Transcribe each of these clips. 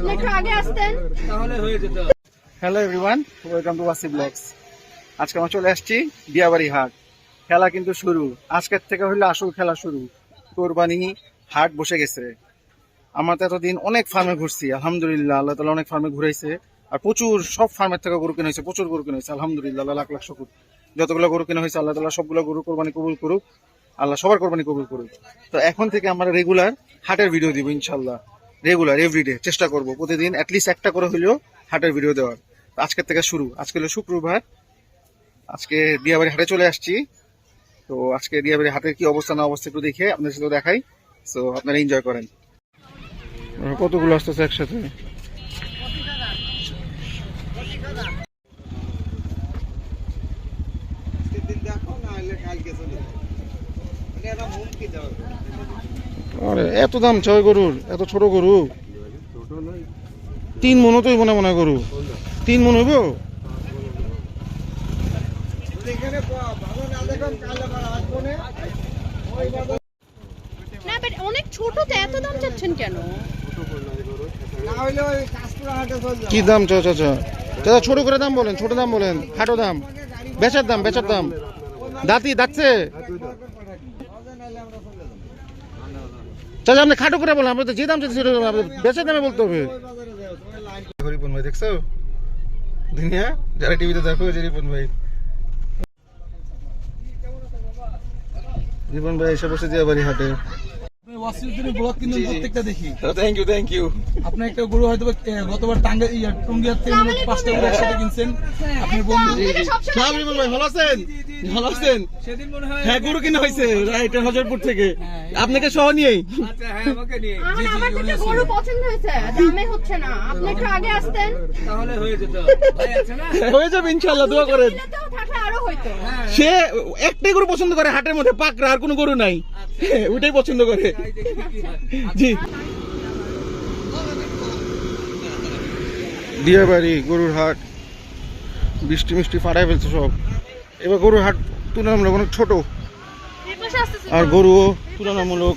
আপনি একটু আগে আসতেন। Hello everyone welcome to Wasi blogs আজকে আমরা চলে আসছি দিয়াবাড়ি হাট। খেলা কিন্তু শুরু। আজকের থেকে হইলে আসল খেলা শুরু। কোরবানি হাট বসে গেছে। আমরা তো এতদিন অনেক ফার্মে ঘুরছি আলহামদুলিল্লাহ। আল্লাহ তালা অনেক ফার্মে ঘুরাইছে। আর প্রচুর সব ফার্মের থেকে গরু কিনে হয়েছে প্রচুর গরু কিনে হয়েছে আলহামদুলিল্লাহ। আল্লাহ লাখ লাখ শুকুর। যতগুলো গরু কিনে হয়েছে আল্লাহ তালা সবগুলো গরু কোরবানি কবুল করুক। আল্লাহ সবার কোরবানি কবুল করুক। তো এখন থেকে আমরা রেগুলার হাটের ভিডিও দিব ইনশাল্লাহ রেগুলার এভরিডে চেষ্টা করব। প্রতিদিন অ্যাটলিস্ট একটা করে হলেও হাটের ভিডিও দেওয়ার। আজকের থেকে শুরু। আজকে হলো শুক্রবার। আজকে দিয়াবাড়ি হাটে চলে আসছি। তো আজকে দিয়াবাড়ি হাটের কি অবস্থা না অবস্থা একটু দেখে আপনাদের সাথে দেখাই। তো আপনারা এনজয় করেন। কতগুলো আসতেছে একসাথে? আরে এত দাম ছয় গরুর এত ছোট গরু? তিন মন তোই মনে মনে গরু। তিন মন হইব? না বাট অনেক ছোট তো এত দাম চাচ্ছেন কেন? কি দাম চাচা ছোট করে দাম বলেন ছোট দাম বলেন খাটো দাম। বেচার দাম বেচার দাম। দাঁতি দাঁতছে? চাচা আপনি খাটো করে বলেন আপনি তো যে দাম চাইছি বেচার দামে বলতে হবে। হরিপন ভাই দেখছ? দুনিয়া, যারা টিভিতে দেখো, যে ভাই। ভাই, এসে বসে বাড়ি হাটে। ওয়াসিউদ্দিনের ব্লগ কিন্তু প্রত্যেকটা দেখি। থ্যাংক ইউ থ্যাংক ইউ আপনি একটা গরু হয়তো গতবার টাঙ্গা ইয়া টুঙ্গিয়ার থেকে পাঁচটা গরু একসাথে কিনছেন। আপনার বন্ধু এটা সবসময় ভাই ভালো আছেন? ভালো আছেন? সেদিন মনে হয় হ্যাঁ গরু কিনা হয়েছে রাইট হজরপুর থেকে। আপনাকে সহ নিয়েই। আচ্ছা হ্যাঁ আমাকে নিয়ে। আমার আমার যেটা গরু পছন্দ হয়েছে দামে হচ্ছে না। আপনি একটু আগে আসতেন। তাহলে হয়ে যেত। ভাই আছে না? হয়ে যাবে ইনশাল্লাহ দোয়া করেন। সে একটাই গরু পছন্দ করে হাটের মধ্যে পাকড়া আর কোনো গরু নাই। ওইটাই পছন্দ করে। জি। দিয়াবাড়ি গরুর হাট বৃষ্টি মিষ্টি ফাটাই ফেলছে সব। এবার গরুর হাট তুলনামূলক অনেক ছোট। আসতেছে আর গরুও তুলনামূলক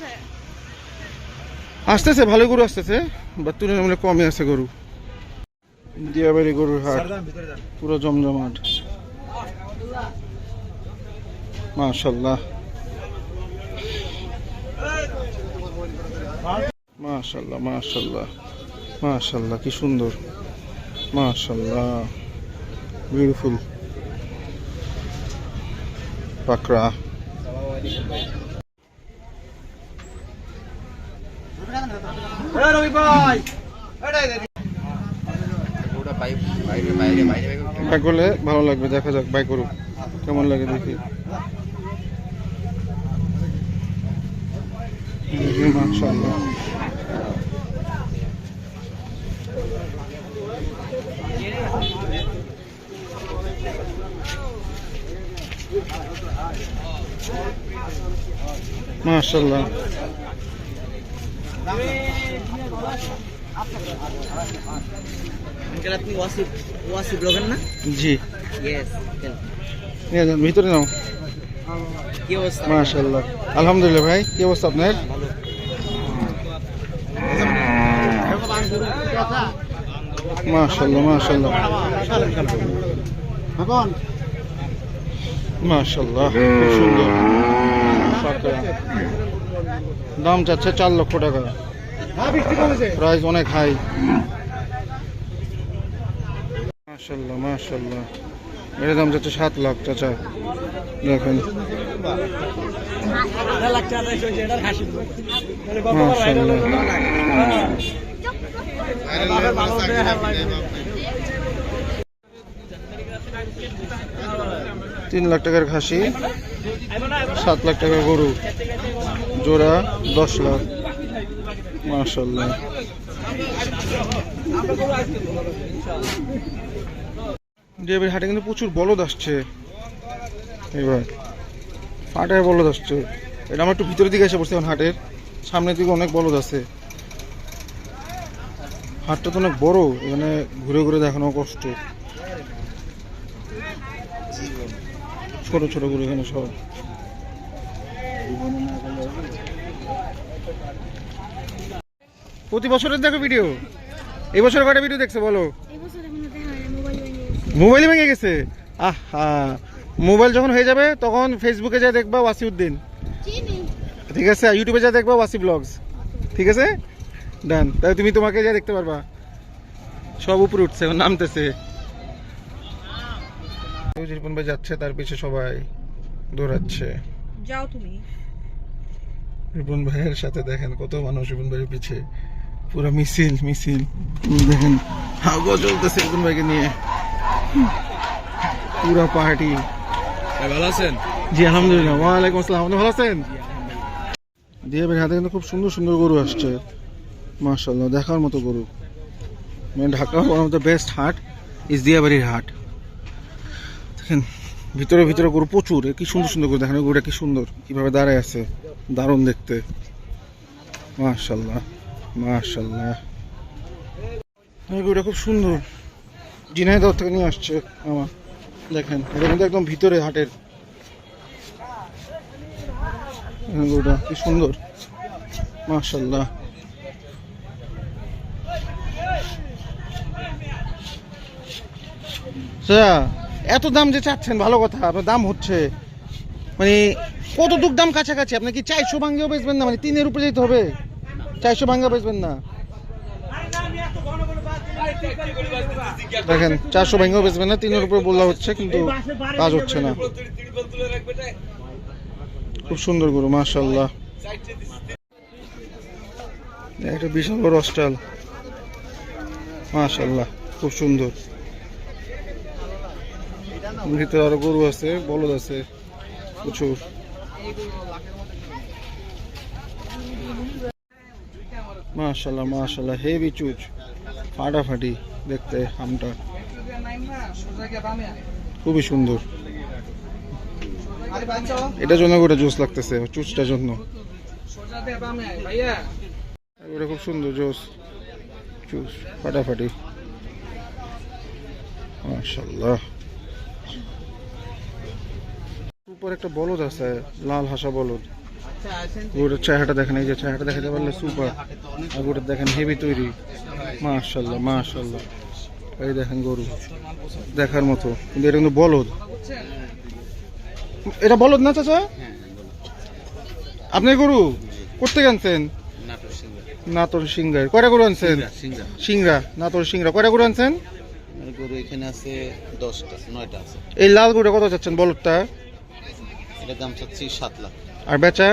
আসতেছে। ভালো গরু আসতেছে বা তুলনামূলক কমই আছে গরু। দিয়াবাড়ি গরুর হাট পুরো জমজমাট। মাশাল্লাহ মাশাল্লাহ মাশাল্লাহ মাশাল্লাহ কি সুন্দর। মাশাল্লাহ বিউটিফুল পাকড়া। বাইক করলে ভালো লাগবে দেখা যাক বাইক করুক। কেমন লাগে দেখি। মাশাআল্লাহ। মাশাআল্লাহ। আঙ্কেল আপনি ওয়াসিফ ওয়াসিফ ব্লগার না? জি। ইয়েস নিয়ে যান, ভিতরে নাও। কি অবস্থা? মাশাআল্লাহ। আলহামদুলিল্লাহ ভাই কি অবস্থা আপনার? মাশাআল্লাহ মাশাআল্লাহ। মাশাআল্লাহ খুব সুন্দর। দাম চাচ্ছে চার লক্ষ টাকা। প্রাইস অনেক হাই। মাশাআল্লাহ মাশাআল্লাহ। এর দাম যাচ্ছে সাত লাখ, চাচা। দেখেন। তিন লাখ টাকার খাসি, সাত লাখ টাকার গরু, জোড়া দশ লাখ। মাশাল্লাহ দেবের হাটে কিন্তু প্রচুর বলদ আসছে। এবার হাটে বলদ আসছে। এটা আমার একটু ভিতরের দিকে এসে পড়ছে এখন হাটের। সামনের দিকে অনেক বলদ আছে। হাটটা তো অনেক বড়, এখানে ঘুরে ঘুরে দেখানো কষ্ট। ছোট ছোট করে এখানে সব। প্রতি বছরের দেখো ভিডিও এই বছর কয়টা ভিডিও দেখছ বলো? মোবাইল ভেঙে গেছে। আহা মোবাইল যখন হয়ে যাবে তখন ফেসবুকে যা দেখবা ওয়াসিউদ্দিন। ঠিক আছে ইউটিউবে যা দেখবা ওয়াসি ব্লগস। ঠিক আছে? ডান তাহলে তুমি তোমাকে যা দেখতে পারবা। সব উপরে উঠছে নামতেছে। ভাই যাচ্ছে তার পিছে সবাই দৌড়াচ্ছে। যাও তুমি। রিপন ভাইয়ের সাথে দেখেন কত মানুষ রিপন ভাইয়ের পিছে। পুরো মিছিল মিছিল। দেখেন হাওয়া চলতেছে রিপন ভাইকে নিয়ে। পুরো পার্টি। ভালো আছেন? জি আলহামদুলিল্লাহ। ওয়ালাইকুম আসসালাম। আপনি ভালো আছেন? দিয়ে বের হাতে কিন্তু খুব সুন্দর সুন্দর গরু আসছে। মার্শাল্লাহ দেখার মতো গরু। মানে Dhaka one of the best haat is দিয়াবাড়ির হাট। দেখেন ভিতরে ভিতরে গরু প্রচুর। কি সুন্দর সুন্দর গরু। দেখেন গরুটা কি সুন্দর। কীভাবে দাঁড়ায় আছে। দারুণ দেখতে। মার্শাল্লাহ মার্শাল্লাহ এই গরুটা খুব সুন্দর। ঝিনাইদহ থেকে নিয়ে আসছে আমার। দেখেন, এটা কিন্তু একদম ভিতরে হাটের। গরুটা কি সুন্দর। মাশাল্লাহ এত দাম যে চাচ্ছেন, ভালো কথা, আপনার দাম হচ্ছে। মানে কতটুক দাম কাছাকাছি? আপনি কি চারশো ভাঙ্গেও বেচবেন না? মানে তিনের উপরে যেতে হবে। চারশো ভাঙ্গা বেচবেন না। দেখেন, চারশো ভাঙ্গেও বেচবেন না, তিনের উপরে বলা হচ্ছে, কিন্তু কাজ হচ্ছে না। খুব সুন্দর গরু মাশাল্লাহ একটা বিশাল বড় হস্টাল মাশাল্লাহ খুব সুন্দর। ভিতরে আরও গরু আছে, বলদ আছে, প্রচুর। মাশাল্লাহ মাশাল্লাহ হেভি চুচ। ফাটাফাটি দেখতে আমটা। খুবই সুন্দর। এটার জন্য গোটা জুস লাগতেছে, চুচটার জন্য। খুব সুন্দর জুস। জুস ফাটাফাটি। মাশাল্লাহ উপর একটা বলদ আছে, লাল হাসা বলদ। গোটার চেহারাটা দেখেন এই যে চেহারাটা দেখাতে পারলে সুপার আর গোটা দেখেন হেভি তৈরি। মাশাল্লাহ মাশাল্লাহ এই দেখেন গরু। দেখার মতো। কিন্তু এটা কিন্তু বলদ। এটা বলদ না চাচা? আপনি গরু? করতে আনছেন? নাটোর সিংহার কয়টা গরু আনছেন? সিংরা নাটোর সিংরা কয়টা গরু আনছেন? গরু এখানে আছে দশটা নয়টা আছে। এই লাল গরুটা কত চাচ্ছেন বলদটা? এটার দাম চাচ্ছি সাত লাখ। আর বেচা?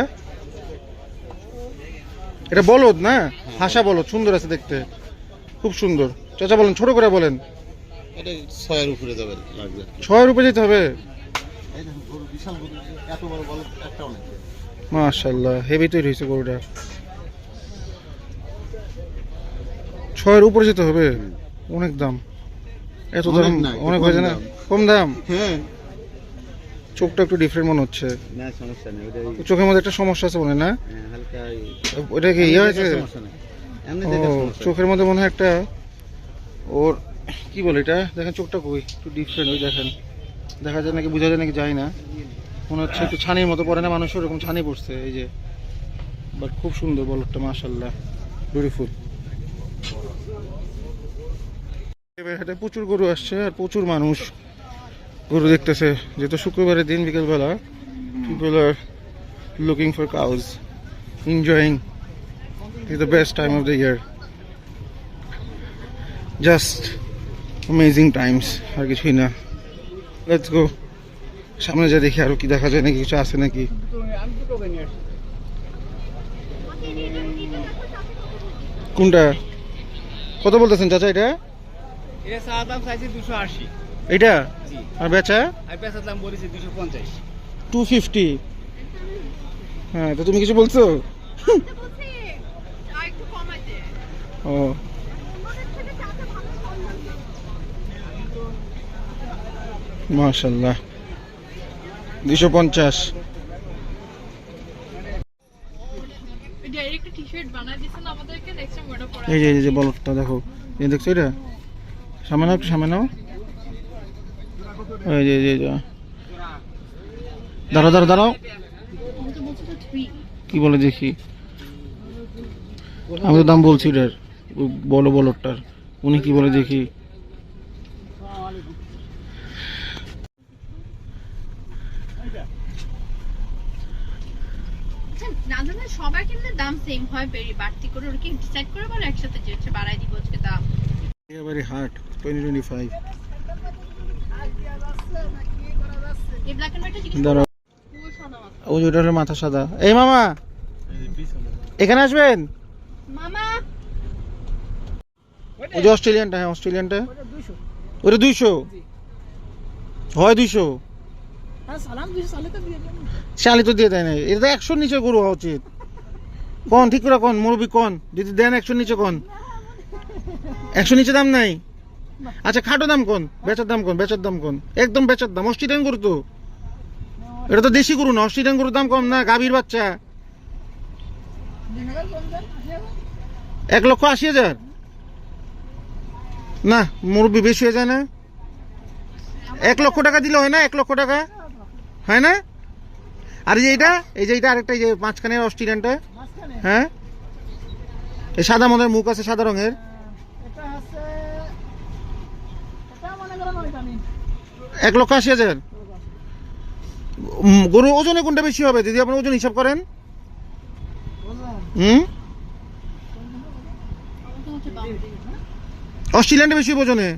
এটা বলদ না? হাসা বলদ সুন্দর আছে দেখতে। খুব সুন্দর। চাচা বলেন ছোট করে বলেন। ছয়ের উপরে যাবে ছয়ের উপরে যেতে হবে? মাশাল্লাহ হেভি তৈরি হয়েছে গরুটা। ছয়ের উপরে যেতে হবে? অনেক দাম। এত দাম অনেক হয়েছে না? দাম। কম দাম? হ্যাঁ। চোখটা একটু ডিফারেন্ট মনে হচ্ছে। না সমস্যা নেই ওটা চোখের মধ্যে একটা সমস্যা আছে মনে হয় না? হালকা ওটা কি ইয়ে হয়েছে। চোখের মধ্যে মনে হয় একটা ওর কি বলে এটা? দেখেন চোখটা কই একটু ডিফারেন্ট ওই দেখেন। দেখা যায় নাকি বোঝা যায় নাকি যায় না। মনে হচ্ছে একটু ছানির মতো পড়ে না মানুষ ওরকম ছানি পড়ছে এই যে। বাট খুব সুন্দর বলটা মাশাল্লাহ বিউটিফুল হাটে প্রচুর গরু আসছে আর প্রচুর মানুষ। গরু দেখতেছে, যেহেতু শুক্রবারের দিন বিকেলবেলা people are looking for cows enjoying is the best time of the year just amazing times আর কিছুই না। লেটস গো সামনে যা দেখি, আরও কি দেখা যায় নাকি, কিছু আছে নাকি? কোনটা? কত বলতেছেন, চাচা এটা? এটা দুশো আশি। এটা আর বেচা? আর দাম বলেছি দুশো পঞ্চাশ। টু ফিফটি হ্যাঁ তো তুমি কিছু বলছো? আর একটু কমাইতে ও মাশাল্লাহ দুশো পঞ্চাশ এই যে বলটা দেখো। দেখছ এটা? সামনে নাও একটু সামনে নাও। এই যে যে, দাঁড়াও দাঁড়াও দাঁড়াও। কি বলে দেখি? আমি তো দাম বলছি এটার ওই বলো বলটার উনি কি বলে দেখি? আচ্ছা, সবার কিন্তু দাম সেম হয় বেরি বাড়তি করে ওরা কি ডিসাইড করে বলে একসাথে যে হচ্ছে বাড়াই দিব আজকে দাম? এবারে হাট টোয়েন্টি টোয়েন্টি ফাইভ এই ব্ল্যাক এন্ড হোয়াইটটা জিজ্ঞেস দাঁড়াও পুরো সাদা মাথা। ওই ওটা হলো মাথা সাদা। এই মামা! এখানে আসবেন? মামা! ওই যে অস্ট্রেলিয়ানটা হ্যাঁ অস্ট্রেলিয়ানটা। ওটা দুইশো। হয় দুইশো? শালি তো দিয়ে দেয় না এটা তো একশোর নিচে গরু হওয়া উচিত। কোন ঠিক করে কোন মুরব্বী কোন? যদি দেন একশোর নিচে কোন? একশো নিচে দাম নাই? আচ্ছা খাটো দাম কোন? বেচার দাম কোন? বেচার দাম কোন? একদম বেচার দাম। অস্ট্রেলিয়ান গরু তো। এটা তো দেশি গরু না, অস্ট্রেলিয়ান গরুর দাম কম না, গাভীর বাচ্চা। এক লক্ষ আশি হাজার। না, মুরব্বী বেশি হয়ে যায় না। এক লক্ষ টাকা দিলে হয় না, এক লক্ষ টাকা? হয় না? আর এই যে এইটা, এই যে এইটা আরেকটা, এই যে মাঝখানের অস্ট্রেলিয়ানটা। হ্যাঁ? এই সাদা মনের মুখ আছে সাদা রঙের। এক লক্ষ আশি হাজার। গরুর ওজনে কোনটা বেশি হবে? যদি আপনি ওজন হিসাব করেন। হুম? অস্ট্রেলিয়ানটা বেশি ওজনে?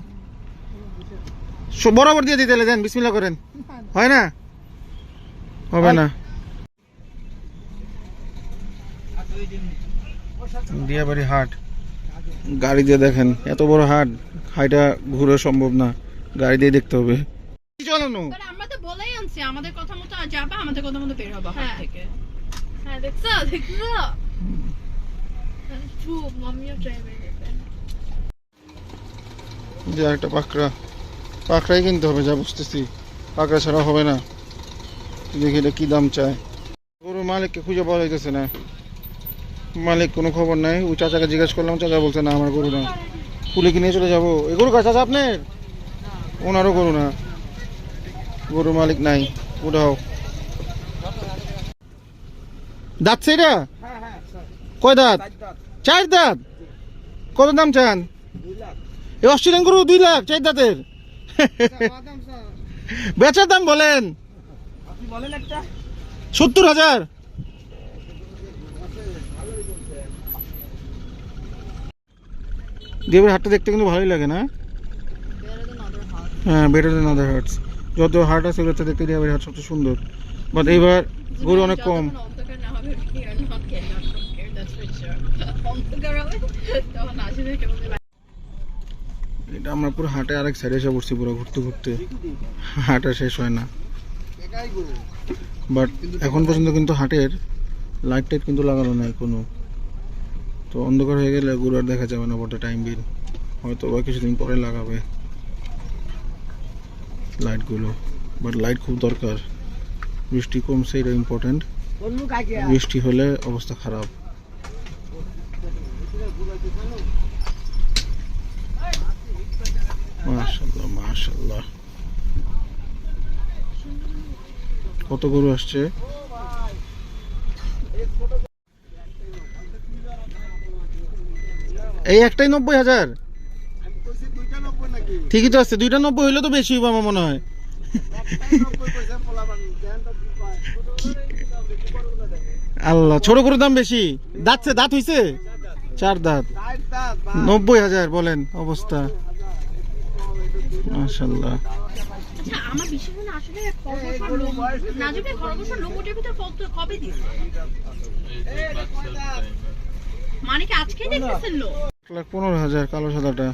বরাবর দিয়ে দিতে দেন বিসমিল্লা করেন। হয় না? হবে না। দিয়াবাড়ি হাট। গাড়ি দিয়ে দেখেন, এত বড় হাট, হাইটা ঘুরে সম্ভব না। গাড়ি দিয়ে দেখতে হবে। চালানো কারণ আমরা তো বলেই আনছি আমাদের কথা মতো যাবা আমাদের কথা মতো বের হবা হ্যাঁ। থেকে। হ্যাঁ দেখছ? দেখছ? চুপ মাম্মিও ড্রাইভার যে একটা পাকড়া। পাকড়াই কিনতে হবে যা বুঝতেছি। পাকড়া ছাড়া হবে না। দেখি এটা কি দাম চায়। গরুর মালিককে খুঁজে পাওয়া যাইতেছে না। মালিক কোনো খবর নাই। ওই চাচাকে জিজ্ঞেস করলাম চাচা বলছে না আমার গরু না কুলে কিনে চলে যাব। এগুলো কাছে চাচা আপনার? ওনারও গরু না। গরুর মালিক নাই উঠাও দাঁত এটা কয় দাঁত? চার দাঁত। কত দাম চান? এই অস্ট্রেলিয়ান গরু দুই লাখ, চার দাঁতের। বেচার দাম বলেন। সত্তর হাজার। দেবের হাটটা দেখতে কিন্তু ভালোই লাগে না? হ্যাঁ বেটার দেন আদার হার্টস যত হাট আছে ওগুলোতে দেখতে দেবের হাট সবচেয়ে সুন্দর। বাট এইবার গরু অনেক কম। এটা আমরা পুরো হাটে আরেক সাইডে এসে পড়ছি পুরো ঘুরতে ঘুরতে। হাটটা শেষ হয় না। বাট এখন পর্যন্ত কিন্তু হাটের লাইট টাইট কিন্তু লাগানো নাই কোনো। তো অন্ধকার হয়ে গেলে গরু আর দেখা যাবে না বটে টাইম বিল হয়তো বা কিছুদিন পরে লাগাবে। লাইটগুলো বাট লাইট খুব দরকার। বৃষ্টি কমছে, এটা ইম্পর্টেন্ট বৃষ্টি হলে অবস্থা খারাপ। কত গরু আসছে? এই একটাই নব্বই হাজার? ঠিকই তো আছে দুইটা নব্বই হইলে তো বেশি হইব আমার মনে হয়। আল্লাহ ছোট গরুর দাম বেশি? দাঁতছে দাঁত হইছে? চার দাঁত। নব্বই হাজার বলেন অবস্থা। মাশাল্লাহ আচ্ছা আমার বিশেষ করে আসলে নাজুকে খরগোশের লোম ভিতর কবে দিছে মানে কি আজকে দেখতেছেন লোক? লাখ পনেরো হাজার কালো সাদাটা।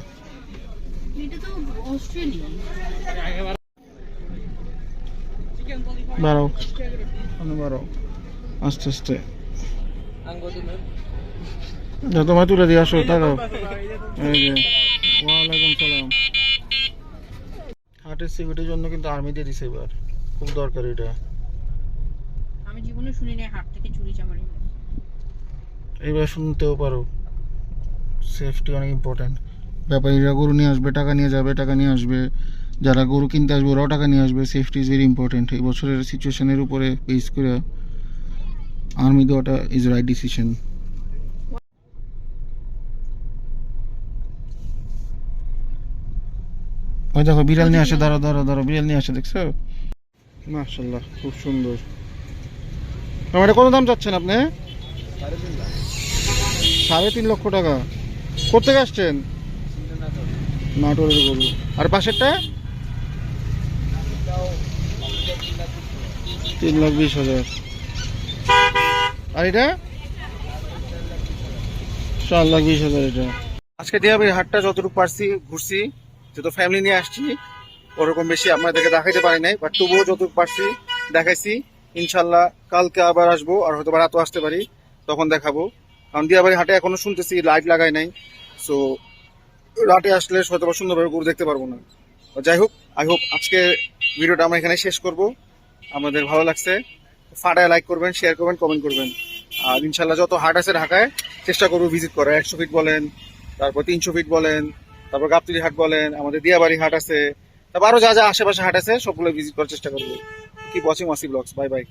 এটা তো অস্ট্রেলিয়া। বারো বারো আস্তে আস্তে। যা তোমায় তুলে দিয়ে আসো তাকাও। ওয়ালাইকুম সালাম। হার্টের সিকিউরিটির জন্য কিন্তু আর্মি দিয়ে দিছে এবার। খুব দরকার এটা। আমি জীবনে শুনি নাই হাট থেকে চুরি চামারি। এইবার শুনতেও পারো। সেফটি অনেক ইম্পর্ট্যান্ট ব্যাপারীরা গরু নিয়ে আসবে, টাকা নিয়ে যাবে, টাকা নিয়ে আসবে। যারা গরু কিনতে আসবে, ওরাও টাকা নিয়ে আসবে। সেফটি ইজ ভেরি ইম্পর্ট্যান্ট এই বছরের সিচুয়েশনের উপরে বেস করে আর্মি দেওয়াটা ইজ রাইট ডিসিশন ওই দেখো, বিড়াল নিয়ে আসে দাঁড়া দাঁড়া দাঁড়া বিড়াল নিয়ে আসে, দেখছ? মাশাল্লাহ খুব সুন্দর। টমেটো কত দাম চাচ্ছেন আপনি? সাড়ে তিন লক্ষ টাকা। কোথেকে আসছেন? নাটোরের গরু আর পাশেরটা? তিন লাখ বিশ হাজার। আর এটা? চার লাখ বিশ হাজার এটা। আজকে দিয়াবির হাটটা যতটুকু পারছি ঘুরছি, যেহেতু ফ্যামিলি নিয়ে আসছি, ওরকম বেশি আপনাদেরকে দেখাইতে পারি নাই বাট তবুও যতটুকু পারছি দেখাইছি। ইনশাল্লাহ কালকে আবার আসব আর হয়তো রাতও আসতে পারি, তখন দেখাবো। কারণ দিয়াবাড়ি হাটে এখনও শুনতেছি লাইট লাগাই নাই সো রাতে আসলে হয়তো বা সুন্দরভাবে গরু দেখতে পারব না। যাই হোক আই হোপ আজকে ভিডিওটা আমরা এখানে শেষ করব। আমাদের ভালো লাগছে। ফাটায় লাইক করবেন শেয়ার করবেন কমেন্ট করবেন। আর ইনশাল্লাহ যত হাট আছে ঢাকায়, চেষ্টা করব ভিজিট করার। একশো ফিট বলেন, তারপর তিনশো ফিট বলেন, তারপর গাবতলি হাট বলেন, আমাদের দিয়াবাড়ি হাট আছে। তারপর আরও যা যা আশেপাশে হাট আছে, সবগুলো ভিজিট করার চেষ্টা করব। Keep watching Wasi blogs bye bye